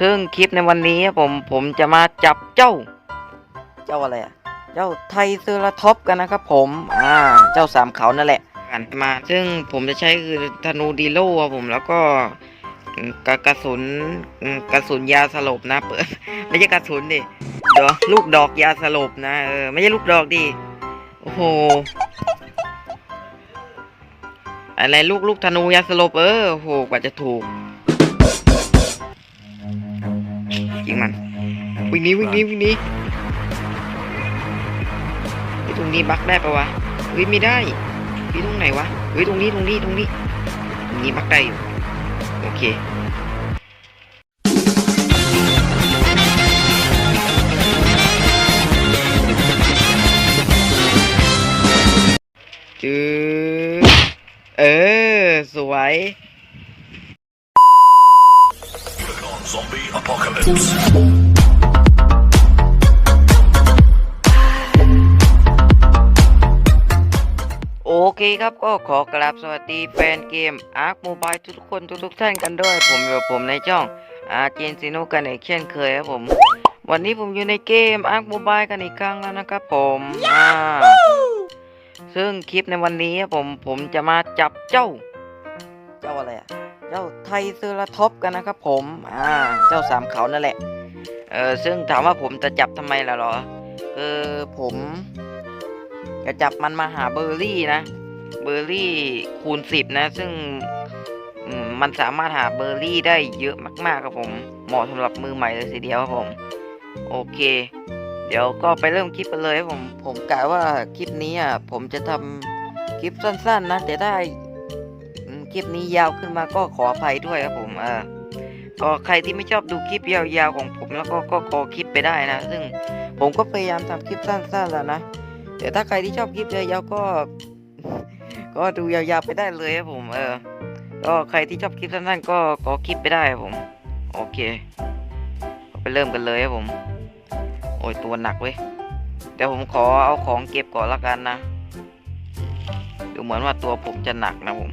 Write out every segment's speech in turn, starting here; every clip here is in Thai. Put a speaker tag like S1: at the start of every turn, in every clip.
S1: ซึ่งคลิปในวันนี้ผมผมจะมาจับเจ้า เจ้าอะไรอะเจ้าไทเซอราท็อปกันนะครับผมอ่าเจ้าสามเขานั่นแหละกันมาซึ่งผมจะใช้คือธนูดีโล่ครับผมแล้วก็กระกระสุนกระสุนยาสลบนะเปิดไม่ใช่กระสุนดิเดี๋ยวลูกดอกยาสลบนะเออไม่ใช่ลูกดอกดิโอ้โหอะไรลูกลูกธนูยาสลบเออโหกว่าจะถูก วิ่งหนี้วิ่งหนี้วิ่งหนี้ไอ้ยตรงนี้บักได้ปะวะเฮ้ยไม่ได้เฮ้ยตรงไหนวะเฮ้ยตรงนี้ตรงนี้ตรงนี้ตรงนี้บักได้อยู่โอเคจืดเออ สวย
S2: Zombie apocalypse.
S1: เคครับก็ขอกราบสวัสดีแฟนเกม Ark Mobile ทุกๆคนทุกๆท่านกันด้วย ผมอยู่กับผมในช่องอาร์เจนซิโนกันอีกเช่นเคยครับผม วันนี้ผมอยู่ในเกม Ark Mobile กันอีกครั้งแล้วนะครับผมอ่าซึ่งคลิปในวันนี้ผมผมจะมาจับเจ้า เจ้าอะไรอะเจ้าไทเซอราท็อปส์กันนะครับผมอ่าเจ้าสามเขานั่นแหละเออซึ่งถามว่าผมจะจับทำไมล่ะเหรอคือผมจะจับมันมาหาเบอร์รี่นะ เบอร์รี่คูณสิบนะ ซึ่งมันสามารถหาเบอร์รี่ได้เยอะมากๆครับผม เหมาะสำหรับมือใหม่เลยทีเดียวครับผม โอเค เดี๋ยวก็ไปเริ่มคลิปกันเลยครับผมผมกะว่าคลิปนี้อะผมจะทำคลิปสั้น ๆ นะ แต่ได้อืมคลิปนี้ยาวขึ้นมาก็ขออภัยด้วยครับผมเออก็ใครที่ไม่ชอบดูคลิปยาวๆของผมแล้วก็ก็ขอคลิปไปได้นะ ซึ่งผมก็พยายามทำคลิปสั้นๆแล้วนะแต่ถ้าใครที่ชอบคลิปยาวๆก็ ก็ดูยาวๆไปได้เลยครับผม เออ ก็ใครที่ชอบคลิปสั้นๆก็ก็คลิปไปได้ครับผม โอเคไปเริ่มกันเลยครับผม โอ้ยตัวหนักเว้ย เดี๋ยวผมขอเอาของเก็บก่อนละกันนะ ดูเหมือนว่าตัวผมจะหนักนะผม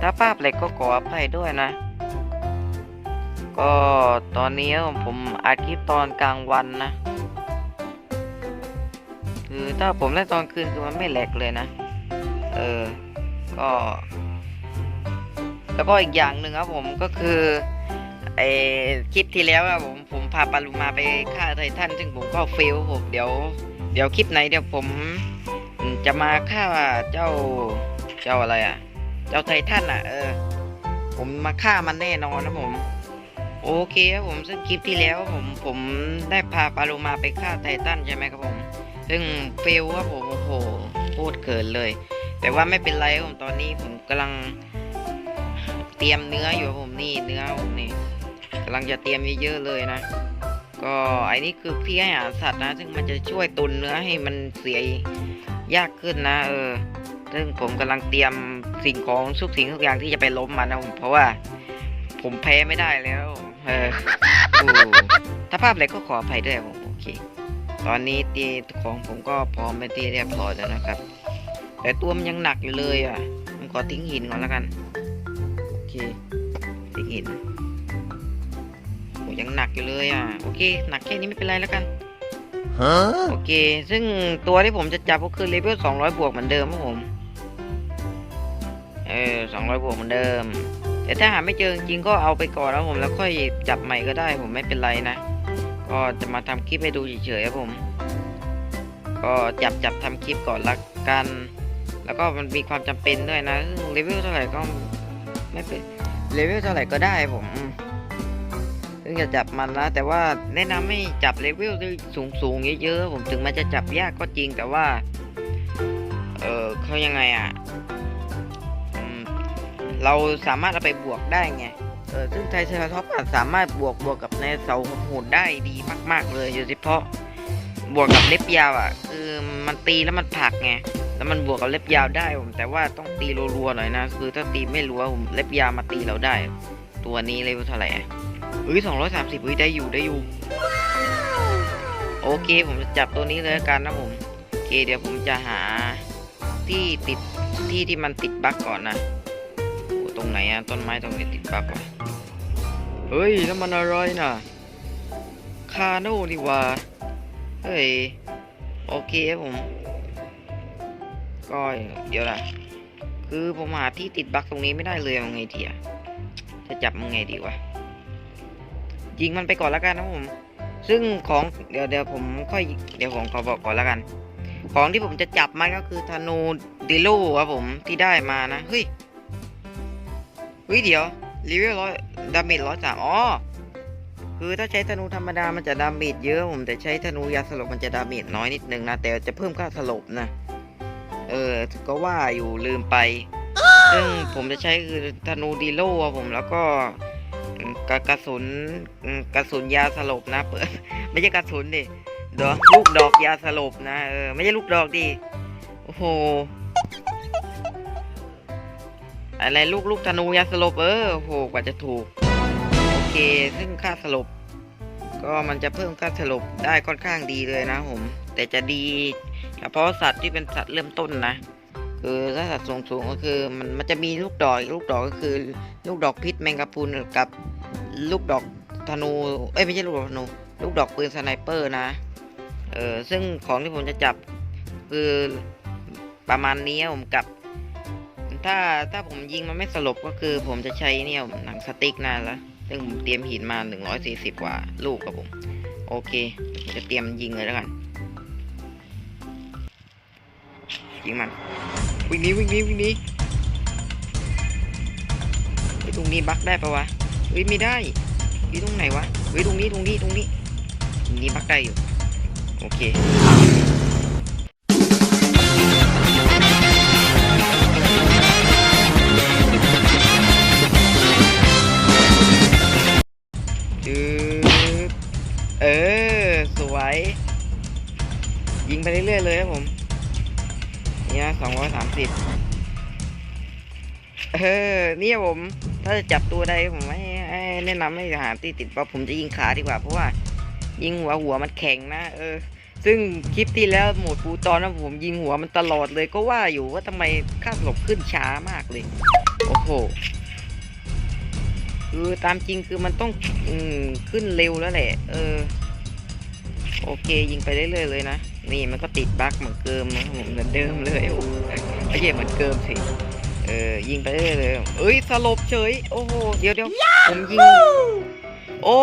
S1: ถ้าภาพเหล็กก็ขออภัยด้วยนะ ก็ตอนนี้ผมอัดคลิปตอนกลางวันนะ คือถ้าผมเล่นตอนคืนคือมันไม่แหลกเลยนะ เออ ก็ แล้วก็อีกอย่างหนึ่งครับผมก็คือไอคลิปที่แล้วอะผมผมพาปาลูมาไปฆ่าไททันซึ่งผมก็เฟลผมเดี๋ยว เดี๋ยวคลิปไหนเดี๋ยวผมจะมาฆ่าเจ้าเจ้าอะไรอะ เจ้าไททันอะ เออ ผมมาฆ่ามันแน่นอนนะผม โอเคครับผมซึ่งคลิปที่แล้วผมผมได้พาปาโลมาไปฆ่าไททันใช่ไหมครับผม ซึ่งเฟลครับผมโอ้โหโคตรเขินเลย แต่ว่าไม่เป็นไรผมตอนนี้ผมกำลังเตรียมเนื้ออยู่ผมนี่เนื้อผมนี่กำลังจะเตรียมเยอะๆเลยนะ ก็ไอ้นี่คือพี่ให้อาหารสัตว์นะ ซึ่งมันจะช่วยตุนเนื้อให้มันเสียยากขึ้นนะ เออ ซึ่งผมกำลังเตรียมสิ่งของทุกสิ่งทุกอย่างที่จะไปล้มมันนะผมเพราะว่า ผมแพ้ไม่ได้แล้ว เอออถ้าภาพอะไรก็ขออภัยด้วยผมโอเค ตอนนี้ตีของผมก็พร้อมไปนที่เรียบร้อยแล้วนะครับ แต่ตัวมันยังหนักอยู่เลยอะผมขอทิ้งหินก่อนแล้วกันโอเคทิ้งหินโอ้ยังหนักอยู่เลยอะโอเคหนักแค่นี้ไม่เป็นไรแล้วกัน
S2: Huh?
S1: โอเค ซึ่งตัวที่ผมจะจับก็คือเลเวล200 บวกเหมือนเดิมครับผม เออ200 บวกเหมือนเดิม แต่ถ้าหาไม่เจอจริงๆก็เอาไปก่อนแล้วผมแล้วค่อยจับใหม่ก็ได้ผมไม่เป็นไรนะ ก็จะมาทำคลิปให้ดูเฉยๆครับผม ก็จับจับทำคลิปก่อนละกัน แล้วก็มันมีความจำเป็นด้วยนะซึ่งเลเวลเท่าไหร่ก็ไม่เป็นเลเวลเท่าไหร่ก็ได้ผมซึ่งจะจับมันนะแต่ว่าแนะนำให้จับเลเวลที่สูงสูงๆเยอะๆผมถึงมันจะจับยากก็จริงแต่ว่า เออเขายังไงอะอืมเราสามารถเอาไปบวกได้ไง ซึ่งไทเซอร์ท็อปสามารถบวกบวกกับในเสาโหดได้ดีมาก ๆ เลยโดยเฉพาะบวกกับเล็บยาวอะคือมันตีแล้วมันผลักไงแล้วมันบวกกับเล็บยาวได้ผมแต่ว่าต้องตีรัวๆหน่อยนะคือถ้าตีไม่รัวผมเล็บยาวมาตีเราได้ ตัวนี้เลยเท่าไหร่อะเฮ้ยสองร้อยสามสิบเฮ้ยได้อยู่ได้อยู่ โอเคผมจะจับตัวนี้เลยกันนะผมโอเคเดี๋ยวผมจะหาที่ติดที่ที่มันติดบั๊กก่อนนะโอ้ตรงไหนอะต้นไม้ตรงไหนติดบั๊กวะ เฮ้ยน้ำมันอะไรน่ะ คาโน่นี่ว่า เฮ้ย โอเคครับผม ก็เดี๋ยวนะคือผมหาที่ติดบักตรงนี้ไม่ได้เลยยังไงทีอะจะจับมันไงดีวะยิงมันไปก่อนแล้วกันนะผม ซึ่งของเดี๋ยวเดี๋ยวผมค่อยเดี๋ยวผมขอบอกก่อนแล้วกัน ของที่ผมจะจับมันก็คือธนูดิโลครับผมที่ได้มานะ เฮ้ย เฮ้ยเดี๋ยว รีวิวร้อยดาเมจร้อยสามอ๋อ คือถ้าใช้ธนูธรรมดา มันจะดาเมจเยอะผม แต่ใช้ธนูยาสลบมันจะดาเมจน้อยนิดนึงนะ แต่จะเพิ่มค่าสลบนะ เออ ก็ว่าอยู่ลืมไป ซึ่งผมจะใช้คือธนูดีโลครับผมแล้วก็กระกระสุนกระสุนยาสลบนะเปิดไม่ใช่กระสุนดิดี๋ยวลูกดอกยาสลบนะเออไม่ใช่ลูกดอกดิโอ้โห อะไรลูกลูกธนูยาสลบเออโอ้โหกว่าจะถูก โอเค ซึ่งค่าสลบ ก็มันจะเพิ่มค่าสลบได้ค่อนข้างดีเลยนะผม แต่จะดีเฉพาะสัตว์ที่เป็นสัตว์เริ่มต้นนะคือถ้าสัตว์สูงๆก็คือมันมันจะมีลูกดอกลูกดอกก็คือ ลูกดอกพิษแมงกะพรุนกับลูกดอกธนูเอ้ยไม่ใช่ลูกดอกธนูลูกดอกปืนสไนเปอร์นะเออซึ่งของที่ผมจะจับคือประมาณนี้ผมกับ ถ้าถ้าผมยิงมันไม่สลบก็คือ ผมจะใช้เนี่ยหนังสติ๊กนะแล้วซึ่งผมเตรียมหินมา 140กว่าลูกครับผม โอเค จะเตรียมยิงเลยแล้วกัน ยิงมัน วิ่งนี้วิ่งนี้วิ่งนี้ไอ้ยตรงนี้บักได้ปะวะเฮ้ยไม่ได้เฮ้ยตรงไหนวะเฮ้ยตรงนี้ตรงนี้ตรงนี้ตรงนี้บักได้อยู่ โอเค จืดเออ สวย ยิงไปเรื่อยๆเลยครับผม เนี่ยสองร้อยสามสิบเออ เนี่ยผม ถ้าจะจับตัวใดผมไม่แนะนำให้หาตีติดเพราะผมจะยิงขาดีกว่า เพราะว่า ยิงหัวหัวมันแข็งนะ เออ ซึ่งคลิปที่แล้วหมดปูตอนนะผมยิงหัวมันตลอดเลยก็ว่าอยู่ว่าทำไมค่าสลบขึ้นช้ามากเลย โอ้โห คือตามจริงคือมันต้องอืมขึ้นเร็วแล้วแหละ เออ โอเค ยิงไปเรื่อยๆเลยนะ นี่มันก็ติดบั๊กเหมือนเกิมนะเหมือนเดิมเลยโอ้ไม่ใช่เหมือนเกิมสิ เออ ยิงไปเรื่อยๆเลยเอ้ย สลบเฉย โอ้โห เดี๋ยวเดี๋ยวผมยิง โอ้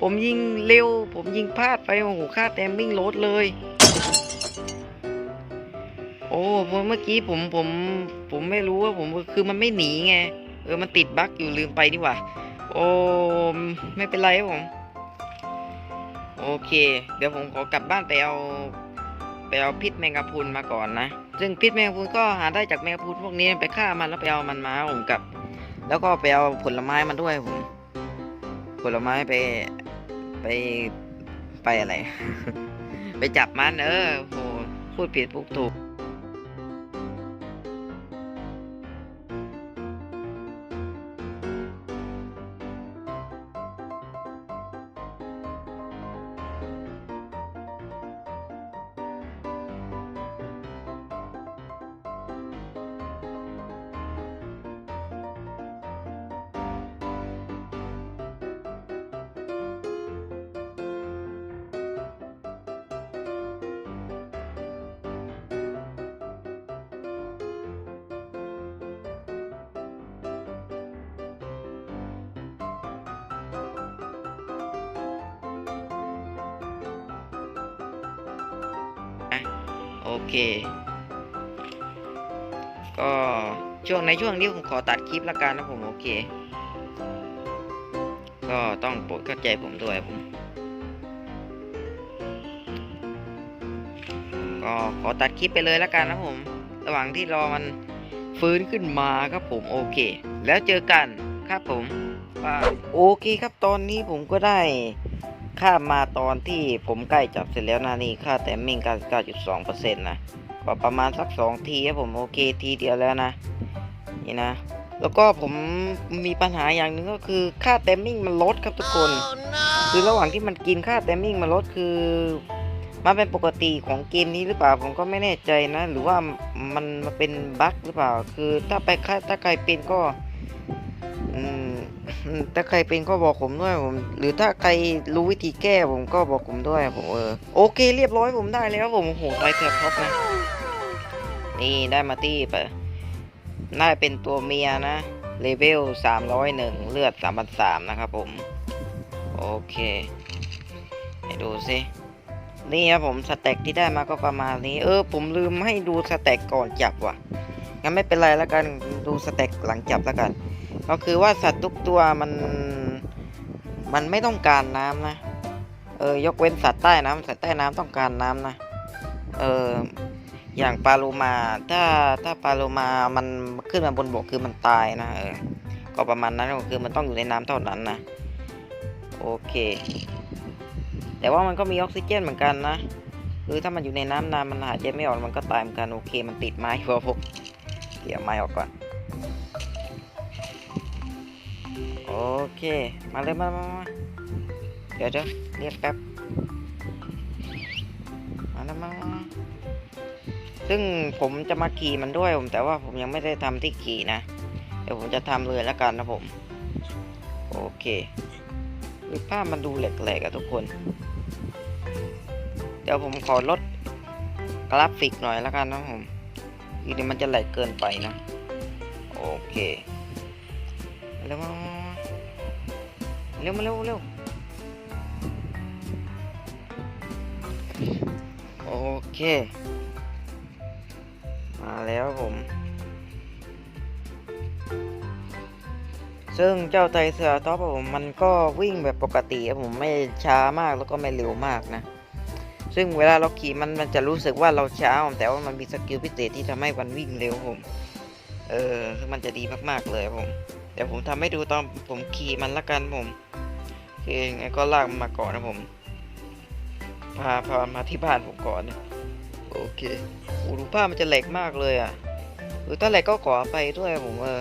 S1: ผมยิงเร็ว ผมยิงพลาดไป โอ้โห ค่าแต้มวิ่งโลดเลย โอ้เมื่อกี้ผมผม ผมไม่รู้ว่าผมคือมันไม่หนีไง เออมันติดบั๊กอยู่ลืมไปนี่หว่า โอ้ไม่เป็นไรครับผม โอเค เดี๋ยวผมขอกลับบ้านไปเอาไปเอาพิษแมงกะพรุนมาก่อนนะ ซึ่งพิษแมงกะพรุนก็หาได้จากแมงกะพรุนพวกนี้ไปฆ่ามันแล้วไปเอามันมาผมกับ แล้วก็ไปเอาผลไม้มันด้วยผม ผลไม้ไปไปไปอะไร ไปจับมันเออโหพูดผิดพูดถูก โอเค ก็ช่วงในช่วงนี้ผมขอตัดคลิปละกันนะผมโอเค ก็ต้องโปรดเข้าใจผมด้วยผม ก็ขอตัดคลิปไปเลยละกันนะผม ระหว่างที่รอมันฟื้นขึ้นมาครับผมโอเค แล้วเจอกันครับผมโอเคครับตอนนี้ผมก็ได้ ข้ามมาตอนที่ผมใกล้จับเสร็จแล้วนะนี่ค่าแต่มิ่ง99.2%นะก็ประมาณสัก2ทีครับผมโอเคทีเดียวแล้วนะนี่นะแล้วก็ผมมีปัญหาอย่างหนึ่งก็คือค่าแตมมิ่งมันลดครับทุกคนคือระหว่างที่มันกินค่าแตมมิ่งมันลดคือ มันเป็นปกติของเกมนี้หรือเปล่าผมก็ไม่แน่ใจนะ หรือว่ามันมันเป็นบั๊กหรือเปล่า คือถ้าไปถ้าใครเป็นก็ อืม ถ้าใครเป็นก็บอกผมด้วยผม หรือถ้าใครรู้วิธีแก้ผมก็บอกผมด้วยผมเออโอเคเรียบร้อยผมได้แล้วผมโอ้โหไตเทอร์ท็อปนะนี่ได้มาตี้ไปน่าเป็นตัวเมียนะเลเวล301 เลือด3,300นะครับผม โอเคให้ดูสินี่ครับผมสเต็กที่ได้มาก็ประมาณนี้ เออ ผมลืมให้ดูสเต็กก่อนจับว่ะงั้นไม่เป็นไรแล้วกันดูสเต็กหลังจับแล้วกัน ก็คือว่าสัตว์ทุกตัวมันมันไม่ต้องการน้ำนะเออยกเว้นสัตว์ใต้น้ำสัตว์ใต้น้ำต้องการน้ำนะเอออย่างปลาโลมาถ้าถ้าปลาโลมามันขึ้นมาบนบกคือมันตายนะเออก็ประมาณนั้นก็คือมันต้องอยู่ในน้ำเท่านั้นนะโอเค แต่ว่ามันก็มีออกซิเจนเหมือนกันนะคือถ้ามันอยู่ในน้ำนานมันหายใจไม่ออกมันก็ตายเหมือนกันโอเค มันติดไม้พอพวกเกี่ยวไม้ออกก่อน เค มาเลยมามามาเดี๋ยวเดี๋ยวเรียกแป๊บ มาแล้วมาซึ่งผมจะมาขี่มันด้วยผม แต่ว่าผมยังไม่ได้ทำที่ขี่นะ เดี๋ยวผมจะทำเลยแล้วกันนะผม โอเคคือภาพมันดูแหลกๆอะทุกคน เดี๋ยวผมขอลดกราฟิกหน่อยแล้วกันนะผมอีเดี๋ยวมันจะแหลกเกินไปนะ โอเคเร็วมา เร็วมาเร็วเร็วโอเค มาแล้วผม ซึ่งเจ้าไทเซอร์ท็อปผมมันก็วิ่งแบบปกติผมไม่ช้ามากแล้วก็ไม่เร็วมากนะ ซึ่งเวลาเราขี่มันมันจะรู้สึกว่าเราช้าแต่ว่ามันมีสกิลพิเศษที่ทำให้มันวิ่งเร็วผม เออมันจะดีมาก ๆ เลยผม เดี๋ยวผมทำให้ดูตอนผมขี่มันละกันผมโอเคยังไงก็ลากมันมาก่อนนะผม พาพามาที่บ้านผมก่อนนะโอเคโอ้ดูภาพมันจะแหลกมากเลยอะหรือถ้าแหลกก็ขอไปด้วยผมเออ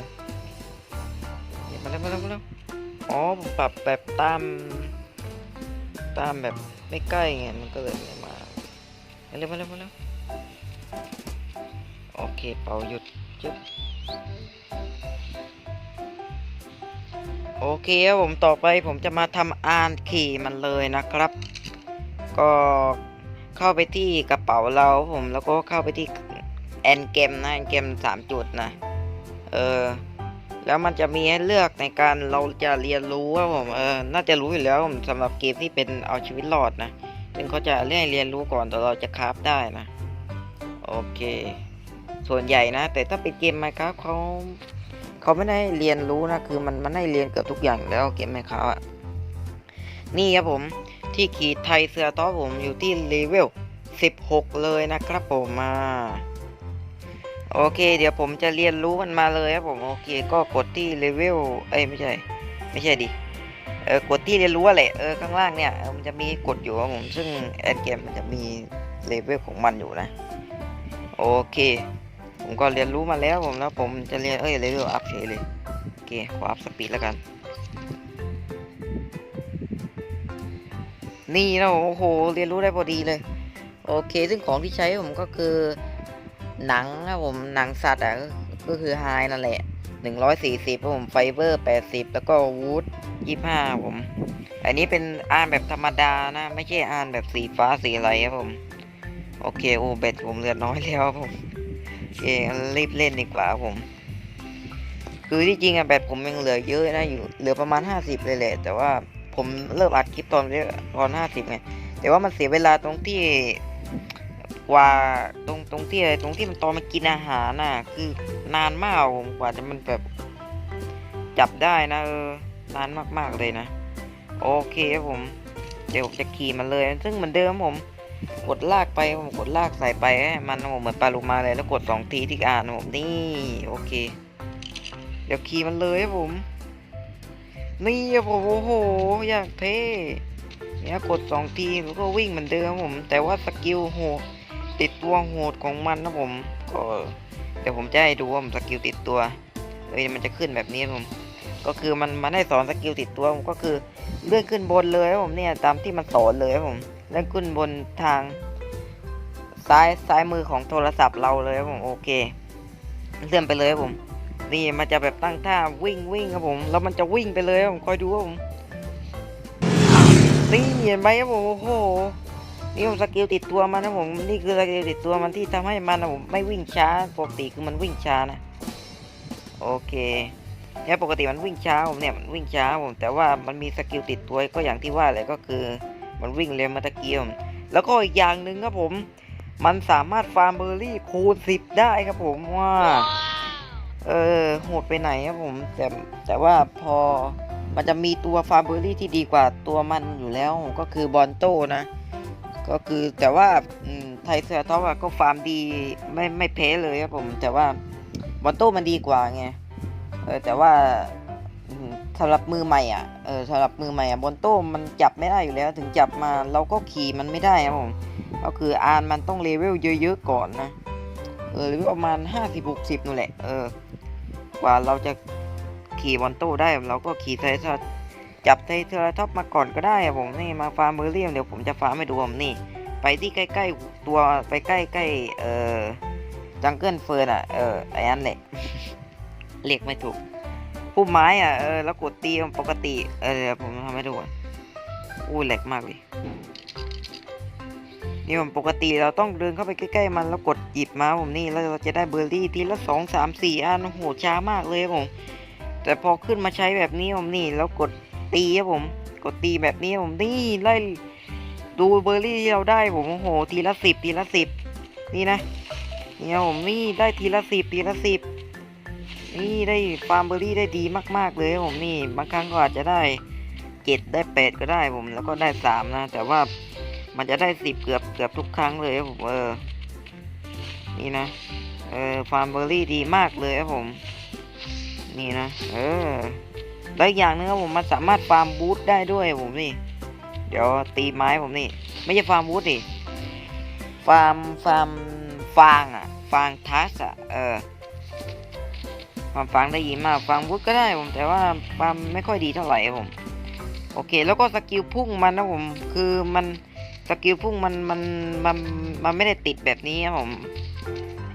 S1: เนี่ยมาแล้วมาแล้วมาแล้วอ๋อผมปรับแบบตาม ตามแบบไม่ใกล้ไงมันก็เลยมามาเร็วมาเร็วมาเร็วโอเคเป่าหยุดจึ๊บ โอเคครับผมต่อไปผมจะมาทำอานขี่มันเลยนะครับ ก็เข้าไปที่กระเป๋าเราผมแล้วก็เข้าไปที่แอนเกมนะแอนเกมสามจุดนะเออแล้วมันจะมีให้เลือกในการเราจะเรียนรู้ว่าผมเออน่าจะรู้อยู่แล้วผมสำหรับเกมที่เป็นเอาชีวิตรอดนะซึ่งเขาจะเรียกเรียนรู้ก่อนแต่เราจะคราฟได้นะ โอเค ส่วนใหญ่นะ แต่ถ้าเป็นเกมไมครับเขา เขาไม่ได้เรียนรู้นะคือมันมันให้เรียนเกือบทุกอย่างแล้วเกมไมครับอะนี่ครับผมที่ขีดไทยเสือต้อผมอยู่ที่เลเวล16 เลยนะครับผมมาโอเค เดี๋ยวผมจะเรียนรู้มันมาเลยครับผมโอเค ก็กดที่เลเวลเอ้ยไม่ใช่ ไม่ใช่ดิเออกดที่เรียนรู้แหละเออข้างล่างเนี่ยมันจะมีกดอยู่ครับผมซึ่งแอนเกมมันจะมีเลเวลของมันอยู่นะ โอเค ผมก็เรียนรู้มาแล้วผมแล้วผมจะเรียนเอ้ยเลเวลอัพเฉยเลยโอเคขออัพสปีดแล้วกัน นี่นะโอ้โหเรียนรู้ได้พอดีเลย โอเค ซึ่งของที่ใช้ผมก็คือหนังนะผมหนังสัตว์อะก็คือไฮนั่นแหละหนึ่งร้อยสี่สิบผมไฟเบอร์แปดสิบแล้วก็วูดยี่ห้าผม อันนี้เป็นอ่านแบบธรรมดานะ ไม่ใช่อ่านแบบสีฟ้าสีอะไรครับผม โอเค โอ้เบ็ดผมเลือน้อยแล้วผม เครีบเล่นดีกว่าผม คือที่จริงอะแบตผมยังเหลือเยอะนะอยู่เหลือประมาณห้าสิบเลยแหละ แต่ว่าผมเริ่มอัดคลิปตอนเยอะตอนห้าสิบไงแต่ว่ามันเสียเวลาตรงที่กว่าตรงตรงที่อะไรตรงที่มันตอนมันกินอาหารน่ะ คือนานมากผมกว่าจะมันแบบจับได้นะเออนานมากๆเลยนะ โอเคครับผม เดี๋ยวผมจะขี่มันเลย ซึ่งเหมือนเดิมผม กดลากไปผมกดลากใส่ไปให้มันผมเหมือนปลาลูมาเลยแล้วกดสองทีที่อ่านผมนี่โอเค เดี๋ยวขี่มันเลยครับผม นี่ครับผมโอ้โหอยางเท่เนี่ยกดสองทีแล้วก็วิ่งเหมือนเดิมผม แต่ว่าสกิลโหดติดตัวโหดของมันนะผมก็เดี๋ยวผมจะให้ดูว่าผมสกิลติดตัวเฮ้ยมันจะขึ้นแบบนี้ผม ก็คือมันมันให้สอนสกิลติดตัวผมก็คือเลื่อนขึ้นบนเลยผมเนี่ยตามที่มันสอนเลยผม เลื่อนขึ้นบนทางซ้ายซ้ายมือของโทรศัพท์เราเลยครับผมโอเคเลื่อนไปเลยครับผม นี่มันจะแบบตั้งท่าวิ่งวิ่งครับผม แล้วมันจะวิ่งไปเลยครับผมคอยดูครับผมนี่เห็นไหมครับผมโอ้โหนี่ผมสกิลติดตัวมันนะผมนี่คือสกิลติดตัวมันที่ทำให้มันนะผมไม่วิ่งช้าปกติคือมันวิ่งช้านะโอเคเนี่ยปกติมันวิ่งช้าผมเนี่ยมันวิ่งช้าผมแต่ว่ามันมีสกิลติดตัวก็อย่างที่ว่าเลยก็คือ มันวิ่งเร็วมาตะเกียม แล้วก็อีกอย่างหนึ่งครับผม มันสามารถฟาร์มเบอร์รี่คูณสิบได้ครับผมว่า เออโหดไปไหนครับผม แต่แต่ว่าพอมันจะมีตัวฟาร์มเบอร์รี่ที่ดีกว่าตัวมันอยู่แล้วก็คือบอลโต้นะ ก็คือแต่ว่าไทเซอร์ท็อปก็ฟาร์มดีไม่ไม่แพ้เลยครับผม แต่ว่าบอลโต้มันดีกว่าไงเออแต่ว่า สำหรับมือใหม่อะ เออสำหรับมือใหม่อะบอลโต้มันจับไม่ได้อยู่แล้ว ถึงจับมาเราก็ขี่มันไม่ได้ครับผม ก็คืออานมันต้องเลเวลเยอะๆก่อนนะ เออเลเวลประมาณห้าสิบหกสิบนู่นแหละ เออ กว่าเราจะขี่บอลโต้ได้เราก็ขี่ไททัสจับไทเทอร์ท็อปมาก่อนก็ได้อะผม นี่มาฟาร์มเบอร์เรียมเดี๋ยวผมจะฟาร์มให้ดูผมนี่ ไปที่ใกล้ๆตัวไปใกล้ๆเออจังเกิลเฟิร์นอะ เออไอ้นั่นแหละเรียกไม่ถูก พุ่มไม้อะเออแล้วกดตีมันปกติ เออผมทำให้ดูอู้แหลกมากเลยนี่ผมปกติเราต้องเดินเข้าไปใกล้ๆมันแล้วกดหยิบมาผมนี่แล้วเราจะได้เบอร์รี่ทีละสองสามสี่อันโหช้ามากเลยผมแต่พอขึ้นมาใช้แบบนี้ผมนี่แล้วกดตีครับผมกดตีแบบนี้ผมนี่ไล่ดูเบอร์รี่ที่เราได้ผมโอ้โหทีละสิบทีละสิบนี่นะเนี่ครับผมนี่ได้ทีละสิบทีละสิบ นี่ได้ฟาร์มเบอร์รี่ได้ดีมาก ๆ เลยผมนี่บางครั้งก็อาจจะได้เจ็ดได้แปดก็ได้ผม แล้วก็ได้สามนะ แต่ว่ามันจะได้สิบเกือบเกือบทุกครั้งเลยผมเออนี่นะเออฟาร์มเบอร์รี่ดีมากเลยครับผม นี่นะเออแล้วอีกอย่างหนึงครับผมมันสามารถฟาร์มบูทได้ด้วยผมนี่ เดี๋ยวตีไม้ผมนี่ ไม่ใช่ฟาร์มบูทดิฟาร์มฟาร์มฟางอะฟางทัสอะเออ ฟามฟางได้ดีมากฟาร์มบูทก็ได้ผมแต่ว่าฟามไม่ค่อยดีเท่าไหร่ผมโอเค แล้วก็สกิลพุ่งมันนะผมคือมันสกิลพุ่งมันมันมันมันไม่ได้ติดแบบนี้ครับผม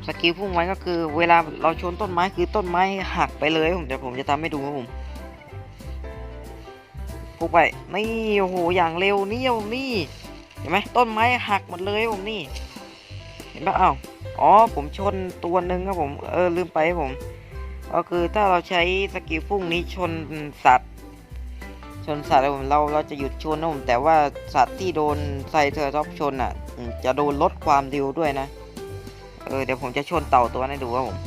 S1: สกิลพุ่งมันก็คือ เวลาเราชนต้นไม้คือต้นไม้หักไปเลยครับผมเดี๋ยวผมจะทำให้ดูครับผมพุ่งไปนี่โอ้โหอย่างเร็วนี่ครับผมนี่เห็นไหมต้นไม้หักหมดเลยครับผมนี่ เห็นปะอ้าวอ๋อผมชนตัวหนึ่งครับผมเออลืมไปครับผม ก็คือถ้าเราใช้สกิลพุ่งนี้ชนสัตว์ ชนสัตว์แล้วผมเราเราจะหยุดชนนะผมแต่ว่าสัตว์ที่โดนไซเทอร์ท็อปชนอะ จะโดนลดความเร็วด้วยนะ เออเดี๋ยวผมจะชนเต่าตัวนั้นดูครับผม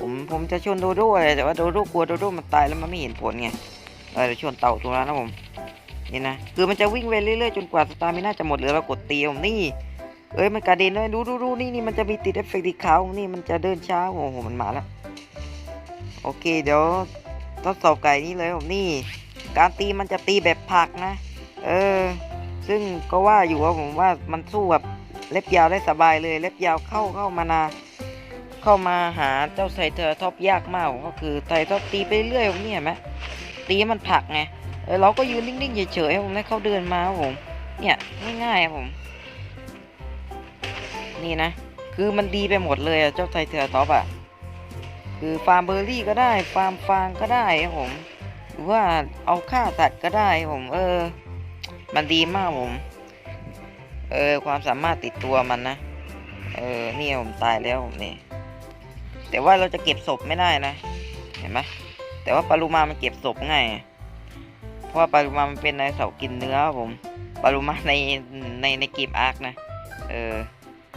S1: ผมผมจะชนโดโด้เลยแต่ว่าโดโด้กลัวโดโด้มันตายแล้วมันไม่เห็นผลไงเออเดี๋ยวชนเต่าตัวนั้นนะผมนี่นะคือมันจะวิ่งไปเรื่อยๆจนกว่าสตาร์มิน่าจะหมดเหลือเรากดตีผมนี่ เอ้ยมันกระเด็นเลยดูดูดูนี่นี่มันจะมีติดเอฟเฟกต์สีขาวนี่มันจะเดินช้าโอ้โหมันมาแล้วโอเคเดี๋ยวทดสอบไก่นี้เลยผมนี่ การตีมันจะตีแบบผักนะ เออ ซึ่งก็ว่าอยู่ว่าผมว่ามันสู้แบบเล็บยาวได้สบายเลย เล็บยาวเข้าเข้ามานา เข้ามาหาเจ้าไซเทอร์ท็อปยากมากก็คือไซท็อปตีไปเรื่อยผมนี่เห็นไหมตีมันผักไงเออเราก็ยืนนิ่งๆเฉยๆผมให้เขาเดินมาครับผมเนี่ยง่ายๆครับผม นี่นะ คือมันดีไปหมดเลยอะเจ้าไซเทอร์ท็อปอะคือฟาร์มเบอร์รี่ก็ได้ ฟาร์มฟางก็ได้ครับผม หรือว่าเอาฆ่าสัตว์ก็ได้ผม เออ มันดีมากผม เออ ความสามารถติดตัวมันนะ เออ นี่ผมตายแล้วผมนี่ แต่ว่าเราจะเก็บศพไม่ได้นะ เห็นไหมแต่ว่าปลาลูมามันเก็บศพง่าย เพราะว่าปลาลูมามันเป็นในเสาร์กินเนื้อผมปลาลูมาในในในเกมอาร์คนะ เออ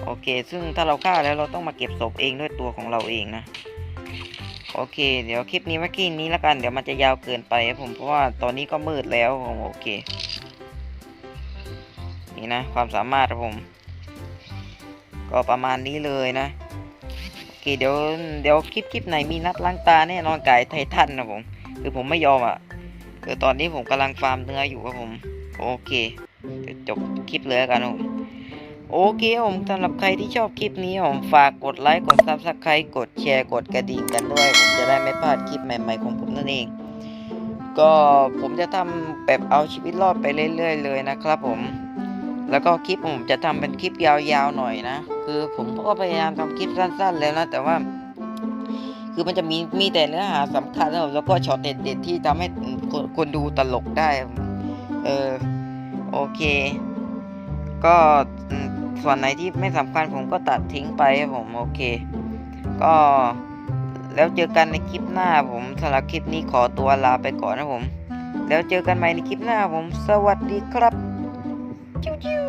S1: โอเค ซึ่งถ้าเราฆ่าแล้วเราต้องมาเก็บศพเองด้วยตัวของเราเองนะ โอเค เดี๋ยวคลิปนี้ไว้แค่นี้แล้วกัน เดี๋ยวมันจะยาวเกินไปผม เพราะว่าตอนนี้ก็มืดแล้วผมโอเค นี่นะ ความสามารถผม ก็ประมาณนี้เลยนะ โอเค เดี๋ยว เดี๋ยวคลิปคลิปไหนมีนัดล้างตาแน่นอนไก่ไททันนะผม คือผมไม่ยอมอะ คือตอนนี้ผมกำลังฟาร์มเนื้ออยู่ครับผม โอเคจบคลิปเลยแล้วกันผม โอเคครับผมสำหรับใครที่ชอบคลิปนี้ผมฝากกดไลค์กดซับสไครต์กดแชร์กดกระดิ่งกันด้วย ผมจะได้ไม่พลาดคลิปใหม่ๆของผมนั่นเอง ก็ผมจะทำแบบเอาชีวิตรอดไปเรื่อยๆเลยนะครับผมแล้วก็คลิปผมจะทำเป็นคลิปยาวๆหน่อยนะ คือผมก็พยายามทำคลิปสั้น ๆ แล้วนะ แต่ว่า คือมันจะมีมีแต่เนื้อหาสำคัญแล้วแล้วก็ช็อตเด็ดๆที่ทำให้คนคนดูตลกได้ เออโอเค ก็ ส่วนไหนที่ไม่สำคัญผมก็ตัดทิ้งไปครับผมโอเค ก็แล้วเจอกันในคลิปหน้าผมสำหรับคลิปนี้ขอตัวลาไปก่อนนะผม แล้วเจอกันใหม่ในคลิปหน้าผม สวัสดีครับจิ้วจิ้ว